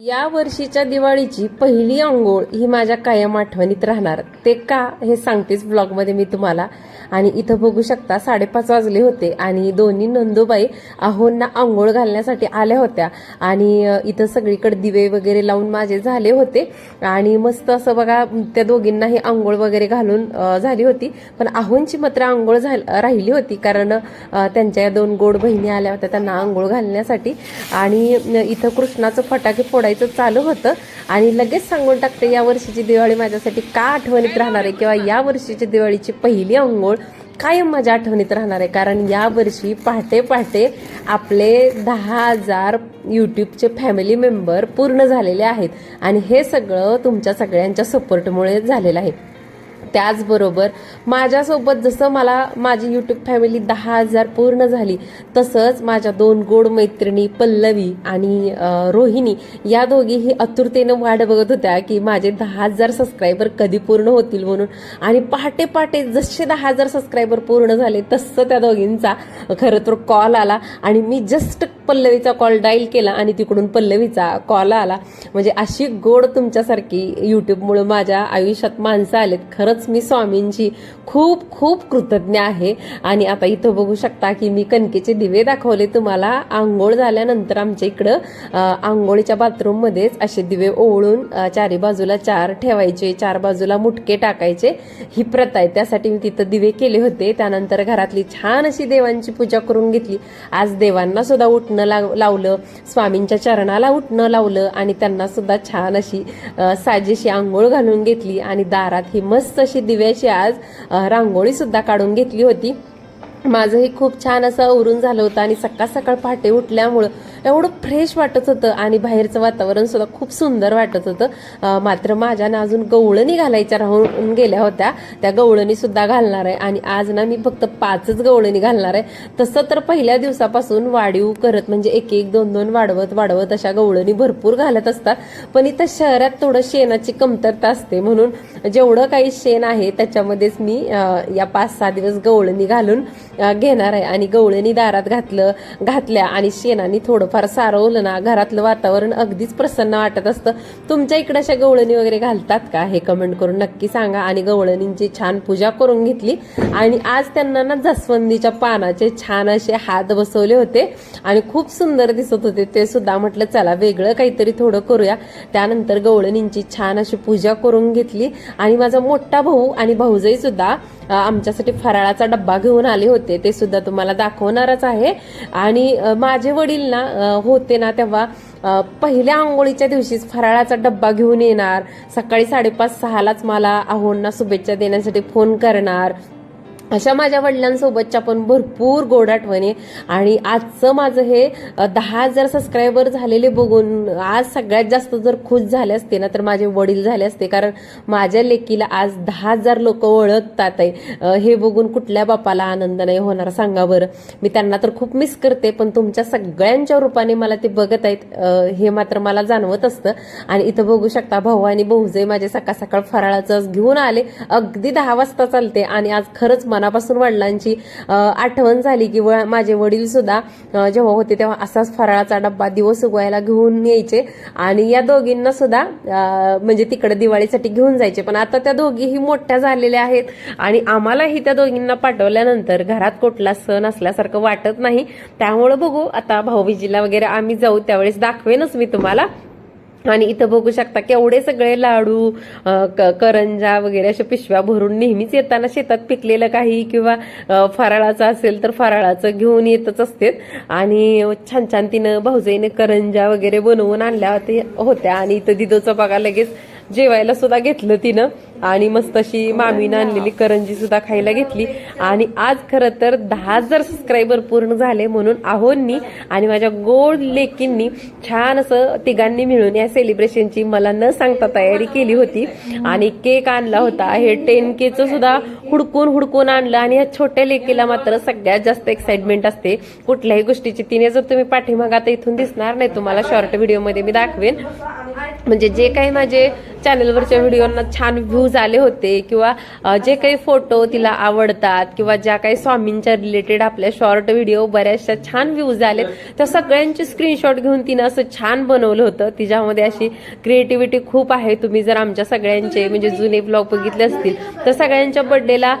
या वर्षीच्या दिवाळीची पहिली आंघोळ ही माझ्या कायम आठवणीत राहणार. ते का हे सांगतेच ब्लॉगमध्ये मी तुम्हाला. आणि इथं बघू शकता साडेपाच वाजले होते आणि दोन्ही नंदूबाई आहोंना आंघोळ घालण्यासाठी आल्या होत्या. आणि इथं सगळीकडे दिवे वगैरे लावून माझे झाले होते. आणि मस्त असं बघा त्या दोघींनाही आंघोळ वगैरे घालून झाली होती. पण आहोंची मात्र आंघोळ राहिली होती कारण त्यांच्या या दोन गोड बहिणी आल्या होत्या त्यांना आंघोळ घालण्यासाठी. आणि इथं कृष्णाचं फटाके फोडायचं चालू होतं. आणि लगेच सांगून टाकते या वर्षीची दिवाळी माझ्यासाठी का आठवणीत राहणार आहे? किंवा या वर्षीची दिवाळीची पहिली अंघोळ कायम माझ्या आठवणीत राहणार आहे? कारण या वर्षी पहाटे पहाटे आपले दहा हजार यूट्यूबचे फॅमिली मेंबर पूर्ण झालेले आहेत. आणि हे सगळं तुमच्या सगळ्यांच्या सपोर्टमुळे झालेलं आहे. त्याचबरोबर माझ्यासोबत जसं मला माझी यूट्यूब फॅमिली दहा हजार पूर्ण झाली तसंच माझ्या दोन गोड मैत्रिणी पल्लवी आणि रोहिणी या दोघीही आतुरतेनं वाट बघत होत्या की माझे दहा हजार सबस्क्रायबर कधी पूर्ण होतील म्हणून. आणि पहाटे पहाटे जसे दहा हजार सबस्क्रायबर पूर्ण झाले तसं त्या दोघींचा खरं तर कॉल आला आणि मी जस्ट पल्लवीचा कॉल डाईल केला आणि तिकडून पल्लवीचा कॉल आला. म्हणजे अशी गोड तुमच्यासारखी युट्यूबमुळे माझ्या आयुष्यात माणसं आलेत. खरंच मी स्वामींची खूप खूप कृतज्ञ आहे. आणि आता इथं बघू शकता की मी कणकेचे दिवे दाखवले. तुम्हाला आंघोळ झाल्यानंतर आमच्या इकडं आंघोळीच्या बाथरूममध्येच असे दिवे ओवळून चारी बाजूला चार ठेवायचे चार बाजूला मुटके टाकायचे. ही प्रथा आहे. त्यासाठी मी तिथं दिवे केले होते. त्यानंतर घरातली छान अशी देवांची पूजा करून घेतली. आज देवांना सुद्धा उठणं लाव लावलं. स्वामींच्या चरणाला उठणं लावलं आणि त्यांना सुद्धा छान अशी साजेशी आंघोळ घालून घेतली आणि दारात ही मस्त अशी दिव्याची आज रांगोळी सुद्धा काढून घेतली होती. माझंही खूप छान असं उरून झालं होतं आणि सकाळ सकाळ पहाटे उठल्यामुळं एवढं फ्रेश वाटत होतं आणि बाहेरचं वातावरण सुद्धा खूप सुंदर वाटत होतं. मात्र मात्र माझ्यानं अजून गवळणी घालायच्या राहून गेल्या होत्या. त्या गवळणी सुद्धा घालणार आहे आणि आज ना मी फक्त पाचच गवळणी घालणार आहे. तसं तर पहिल्या दिवसापासून वाढीव करत म्हणजे एक एक दोन दोन वाढवत वाढवत अशा गवळणी भरपूर घालत असतात. पण इथं शहरात थोडं शेणाची कमतरता असते म्हणून जेवढं काही शेण आहे त्याच्यामध्येच मी या पाच सहा दिवस गवळणी घालून घेणार आहे. आणि गवळणी दारात घातलं घातल्या आणि शेणाने थोडं थोडंफार सारवलं ना घरातलं वातावरण अगदीच प्रसन्न वाटत असतं. तुमच्या इकडे अशा गवळणी वगैरे घालतात का? हे कमेंट करून नक्की सांगा. आणि गवळणींची छान पूजा करून घेतली. आणि आज त्यांना ना जसवंदीच्या पानाचे छान असे हात बसवले होते. आणि खूप सुंदर दिसत होते. ते सुद्धा म्हटलं चला वेगळं काहीतरी थोडं करूया. त्यानंतर गवळणींची छान अशी पूजा करून घेतली. आणि माझा मोठा भाऊ आणि भाऊजाई सुद्धा आमच्यासाठी फराळाचा डब्बा घेऊन आले होते. ते सुद्धा तुम्हाला दाखवणारच आहे. आणि माझे वडील ना होते ना तेव्हा पहिल्या आंघोळीच्या दिवशीच फराळाचा डब्बा घेऊन येणार. सकाळी साडेपाच सहालाच मला आहोंना शुभेच्छा देण्यासाठी फोन करणार. अशा माझ्या वडिलांसोबतच्या पण भरपूर गोड आठवणी आणि आजचं माझं हे दहा हजार सबस्क्रायबर झालेले बघून आज सगळ्यात जास्त जर खुश झाले असते ना तर माझे वडील झाले असते. कारण माझ्या लेकीला आज दहा हजार लोक ओळखतात आहे. हे बघून कुठल्या बापाला आनंद नाही होणार सांगा बरं. मी त्यांना तर खूप मिस करते पण तुमच्या सगळ्यांच्या रूपाने मला ते बघत आहेत. हे मात्र मला जाणवत असतं. आणि इथं बघू शकता भाऊ आणि भाऊजे माझे सकाळ सकाळ फराळाचं घेऊन आले. अगदी दहा वाजता चालते आणि आज खरंच मनापासून वडिलांची आठवण झाली की व- माझे वडील सुद्धा जेव्हा होते तेव्हा असाच फराळाचा डब्बा दिवस उगवायला घेऊन यायचे. आणि या दोघींना सुद्धा म्हणजे तिकडे दिवाळीसाठी घेऊन जायचे. पण आता त्या दोघीही मोठ्या झालेल्या आहेत. आणि आम्हालाही त्या दोघींना पाठवल्यानंतर घरात कुठला सण असल्यासारखं वाटत नाही. त्यामुळं बघू आता भाऊबीजीला वगैरे आम्ही जाऊ त्यावेळेस दाखवेनच मी तुम्हाला. आणि इथं बघू शकता केवढे सगळे लाडू क- करंजा वगैरे अशा पिशव्या भरून नेहमीच येताना शेतात पिकलेलं काही किंवा फराळाचं असेल तर फराळाचं घेऊन येतच असते आणि छान छान तिनं भाऊजाईने करंजा वगैरे बनवून आणल्या होते होत्या. आणि इथं दिदोचं बघा लगेच जेवायला सुद्धा घेतलं तिनं. आणि मस्त अशी मामीनं आणलेली करंजी सुद्धा खायला घेतली. आणि आज खरं तर दहा हजार सबस्क्रायबर पूर्ण झाले म्हणून आहोंनी आणि माझ्या गोड लेकींनी छान असं तिघांनी मिळून या सेलिब्रेशनची मला न सांगता तयारी केली होती. आणि केक आणला होता. हे टेन केचं सुद्धा हुडकून हुडकून आणलं. आणि या छोट्या लेकीला मात्र सगळ्यात जास्त एक्साइटमेंट असते. कुठल्याही गोष्टीची तिने जर तुम्ही पाठीमाग आता इथून दिसणार नाही तुम्हाला शॉर्ट व्हिडिओमध्ये मी दाखवेन. म्हणजे जे काही माझे चॅनलवरच्या व्हिडिओना छान व्ह्यूज आले होते किंवा जे काही फोटो तिला आवडतात किंवा ज्या काही स्वामींच्या रिलेटेड आपल्या शॉर्ट व्हिडिओ बऱ्याचशा छान व्ह्यूज आले त्या सगळ्यांचे स्क्रीनशॉट घेऊन तिनं असं छान बनवलं होतं. तिच्यामध्ये अशी क्रिएटिव्हिटी खूप आहे. तुम्ही जर आमच्या सगळ्यांचे म्हणजे जुने ब्लॉग बघितले असतील तर सगळ्यांच्या बर्थडेला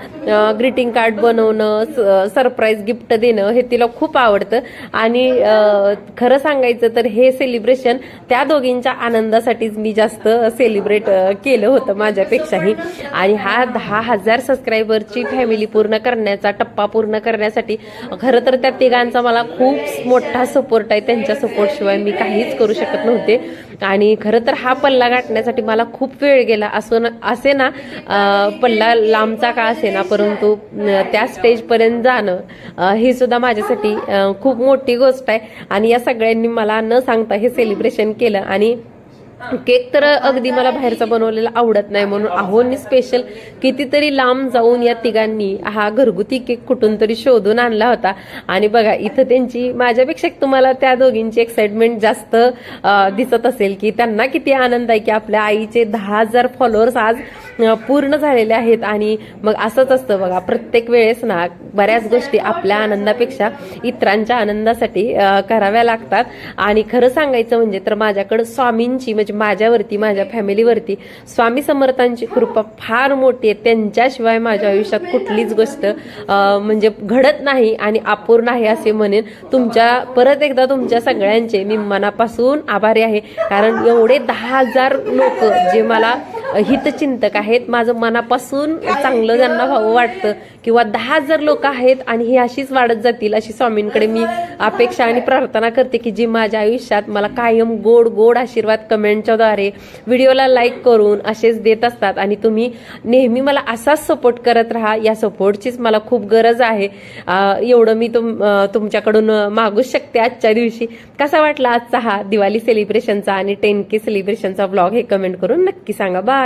ग्रीटिंग कार्ड बनवणं सरप्राईज गिफ्ट देणं हे तिला खूप आवडतं. आणि खरं सांगायचं तर हे सेलिब्रेशन त्या दोघींच्या आनंदासाठीच मी जास्त सेलिब्रेट केलं होतं माझ्यापेक्षाही. आणि हा दहा हजार सबस्क्रायबरची फॅमिली पूर्ण करण्याचा टप्पा पूर्ण करण्यासाठी खरं तर त्या तिघांचा मला खूप मोठा सपोर्ट आहे. त्यांच्या सपोर्टशिवाय मी काहीच करू शकत नव्हते. आणि खरं तर हा पल्ला गाठण्यासाठी मला खूप वेळ गेला. असं असे ना पल्ला लांबचा का असे ना परंतु त्या स्टेजपर्यंत जाणं ही सुद्धा माझ्यासाठी खूप मोठी गोष्ट आहे. आणि या सगळ्यांनी मला न सांगता हे सेलिब्रेशन केलं. आणि केक तर अगदी मला बाहेरचा बनवलेला आवडत नाही म्हणून अहोनी स्पेशल कितीतरी लांब जाऊन या तिघांनी हा घरगुती केक कुठून तरी शोधून आणला होता. आणि बघा इथं त्यांची माझ्यापेक्षा तुम्हाला त्या दोघींची एक्साइटमेंट जास्त दिसत असेल की त्यांना किती आनंद आहे की आपल्या आईचे दहा हजार फॉलोअर्स आज पूर्ण झालेले आहेत. आणि मग असंच असतं बघा प्रत्येक वेळेस ना बऱ्याच गोष्टी आपल्या आनंदापेक्षा इतरांच्या आनंदासाठी कराव्या लागतात. आणि खरं सांगायचं म्हणजे तर माझ्याकडं स्वामींची म्हणजे म्हणजे माझ्यावरती माझ्या फॅमिलीवरती स्वामी समर्थांची कृपा फार मोठी आहे. त्यांच्याशिवाय माझ्या आयुष्यात कुठलीच गोष्ट म्हणजे घडत नाही आणि अपूर्ण आहे असे म्हणेन. तुमच्या परत एकदा तुमच्या सगळ्यांचे मी मनापासून आभारी आहे. कारण एवढे दहा हजार लोक जे मला हितचिंतक आहेत. माझं मनापासून चांगलं त्यांना व्हावं वाटतं किंवा दहा हजार लोक आहेत आणि ही अशीच वाढत जातील अशी स्वामींकडे मी अपेक्षा आणि प्रार्थना करते की जी माझ्या आयुष्यात मला कायम गोड गोड आशीर्वाद कमेंटच्याद्वारे व्हिडिओला लाईक करून असेच देत असतात. आणि तुम्ही नेहमी मला असाच सपोर्ट करत राहा. या सपोर्टचीच मला खूप गरज आहे. एवढं मी तुम तुमच्याकडून मागूच शकते आजच्या दिवशी. कसा वाटला आजचा हा दिवाळी सेलिब्रेशनचा आणि टेन के सेलिब्रेशनचा ब्लॉग हे कमेंट करून नक्की सांगा. बा